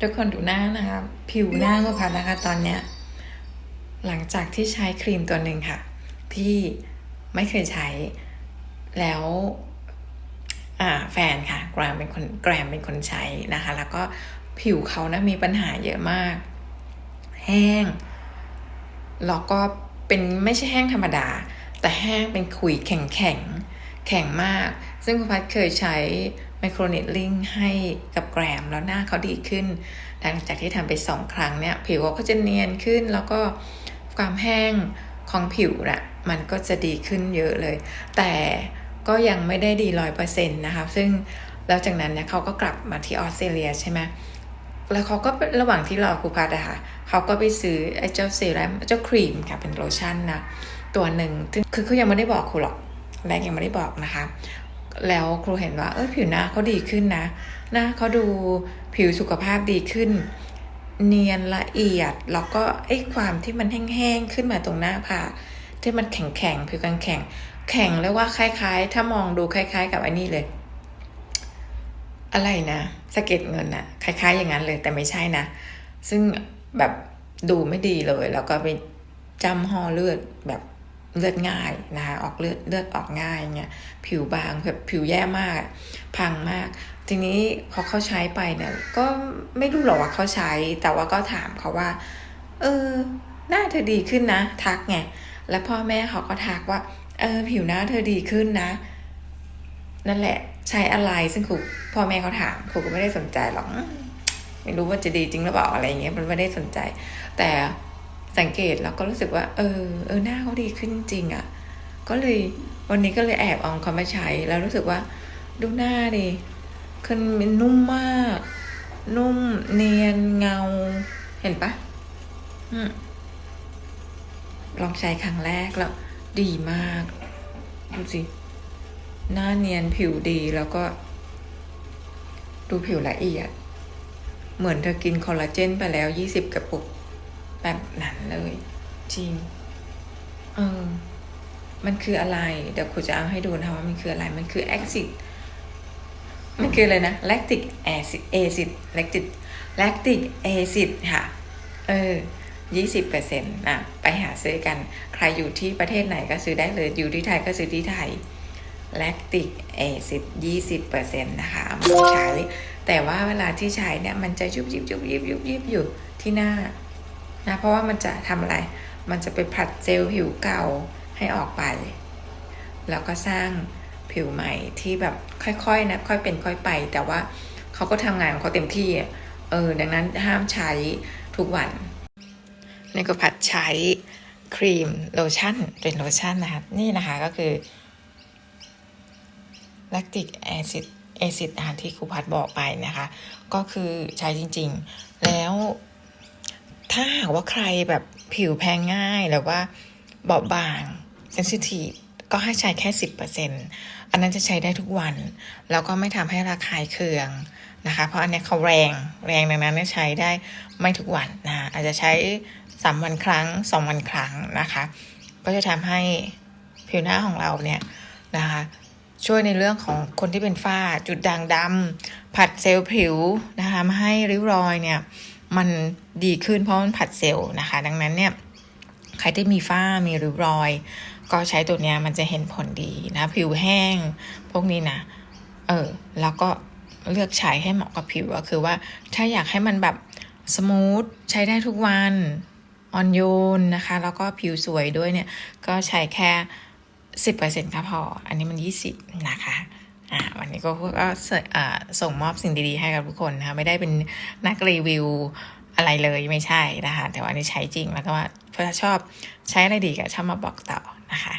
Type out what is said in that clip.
ทุกคนดูหน้านะคะ ผิวหน้าก็พัดนะคะตอนเนี้ยหลังจากที่ใช้ครีมตัวหนึ่งค่ะ ที่ไม่เคยใช้ แล้วอ่าแฟนค่ะแกรมเป็นคนแกรมเป็นคนใช้นะคะ แล้วก็ผิวเขานะมีปัญหาเยอะมาก แห้ง แล้วก็เป็นไม่ใช่แห้งธรรมดา แต่แห้งเป็นขุยแข็งแข็งแข็งมาก ซึ่งคุณพัดเคยใช้ ไมโครเนตลิงให้กับแกรมแล้วหน้าเขาดีขึ้น หลังจากที่ทำไปสองครั้งเนี่ย ผิวเขาก็จะเนียนขึ้น แล้วก็ความแห้งของผิวน่ะมันก็จะดีขึ้นเยอะเลย แต่ก็ยังไม่ได้ดีร้อยเปอร์เซ็นต์นะคะ ซึ่งแล้วจากนั้นเนี่ยเขาก็กลับมาที่ออสเตรเลียใช่ไหมแล้วเขาก็ระหว่างที่รอครูพัดอะค่ะเขาก็ไปซื้อไอ้เจ้าเซรั่มเจ้าครีมค่ะเป็นโลชั่นนะตัวหนึ่งคือเขายังไม่ได้บอกครูหรอกแรกยังไม่ได้บอกนะคะ แล้วครูเห็นว่าเออผิวหน้าเขาดีขึ้นนะหน้าเขาดูผิวสุขภาพดีขึ้น เนียนละเอียดแล้วก็ไอ้ความที่มันแห้งๆขึ้นมาตรงหน้าผากที่มันแข็งๆผิวแข็งแข็งแล้วว่าคล้ายๆ ถ้ามองดูคล้าย ๆ กับอันนี้เลย อะไรนะสะเก็ดเงินอะคล้าย ๆ อย่างนั้นเลยแต่ไม่ใช่นะ ซึ่งแบบดูไม่ดีเลย แล้วก็ไปจำห่อเลือดแบบ เลือดง่ายนะคะออกเลือดเลือดออกง่ายเงี้ยผิวบางแบบผิวแย่มาก พังมาก ทีนี้พอเขาใช้ไปเนี่ยก็ไม่รู้หรอกว่าเขาใช้ แต่ว่าก็ถามเขาว่า เออ หน้าเธอดีขึ้นนะ ทักไงแล้วพ่อแม่เขาก็ทักว่า เออ ผิวหน้าเธอดีขึ้นนะ นั่นแหละใช้อะไรซึ่งครูพ่อแม่เขาถามครูก็ไม่ได้สนใจหรอกไม่รู้ว่าจะดีจริงหรือเปล่าอะไรเงี้ยมันไม่ได้สนใจ แต่ สังเกตแล้วก็รู้สึกว่า เออ เออหน้าเขาดีขึ้นจริงอะ่ะ ก็เลยวันนี้ก็เลยแอบเอาเขามาใช้ แล้วรู้สึกว่า ดูหน้าดิคือมันนุ่มมาก นุ่มเนียนเงา เห็นปะอืมลองใช้ครั้งแรกแล้ว ดีมากดูสิหน้าเนียนผิวดีแล้วก็ ดูผิวละเอียด เหมือนเธอกินคอลลาเจนไปแล้วยี่สิบกระปุก แบบนั้นเลยจริงเออมันคืออะไร เดี๋ยวครูจะเอาให้ดูนะคะว่ามันคืออะไร มันคือแอซิดมันคืออะไรนะ lactic acid acid lactic lactic acid ค่ะ เออยี่สิบเปอร์เซ็นต์นะไปหาซื้อกัน ใครอยู่ที่ประเทศไหนก็ซื้อได้เลย อยู่ที่ไทยก็ซื้อที่ไทย lactic acid 20%นะคะเอามาใช้ แต่ว่าเวลาที่ใช้เนี่ย มันจะยุบยิบยุบยิบยุบยิบอยู่ที่หน้า นะเพราะว่ามันจะทำอะไร มันจะไปผลัดเซลล์ผิวเก่าให้ออกไป แล้วก็สร้างผิวใหม่ที่แบบค่อยๆนะค่อยเป็นค่อยไป แต่ว่าเขาก็ทำงานของเขาเต็มที่เออดังนั้นห้ามใช้ทุกวันนี่ก็ผัดใช้ครีมโลชั่นเป็นโลชั่นนะคะนี่นะคะก็คือแลคติกแอซิดแอซิดอาหารที่ครูพัดบอกไปนะคะ ก็คือใช้จริงๆ แล้ว ถ้าหากว่าใครแบบผิวแพ้ง่ายหรือว่าบอบบางเซนซิทีฟก็ให้ใช้แค่สิบเปอร์เซ็นอันนั้นจะใช้ได้ทุกวัน แล้วก็ไม่ทำให้ระคายเคืองนะคะ เพราะอันนี้เขาแรงแรงดังนั้นใช้ได้ไม่ทุกวันนะอาจจะใช้สามวันครั้งสองวันครั้งนะคะ ก็จะทำให้ผิวหน้าของเราเนี่ยนะคะช่วยในเรื่องของคนที่เป็นฝ้าจุดด่างดำผัดเซลล์ผิวนะคะมาให้ริ้วรอยเนี่ย มันดีขึ้นเพราะมันผัดเซลล์นะคะ ดังนั้นเนี่ยใครที่มีฝ้ามีริ้วรอย ก็ใช้ตัวเนี้ยมันจะเห็นผลดีนะ ผิวแห้ง พวกนี้นะเออแล้วก็เลือกใช้ให้เหมาะกับผิวก็คือว่าถ้าอยากให้มันแบบสมูทใช้ได้ทุกวันอ่อนโยนนะคะ แล้วก็ผิวสวยด้วยเนี่ย ก็ใช้แค่สิบเปอร์เซ็นต์ก็พอ อันนี้มันยี่สิบนะคะ อ่าวันนี้ก็ก็เสอ่าส่งมอบสิ่งดีๆให้กับทุกคนนะคะไม่ได้เป็นนักรีวิวอะไรเลยไม่ใช่นะคะแต่ว่านนี้ใช้จริงแล้วก็ว่าถ้าชอบใช้อะไรดีก็ชอบมาบอกต่อนะคะ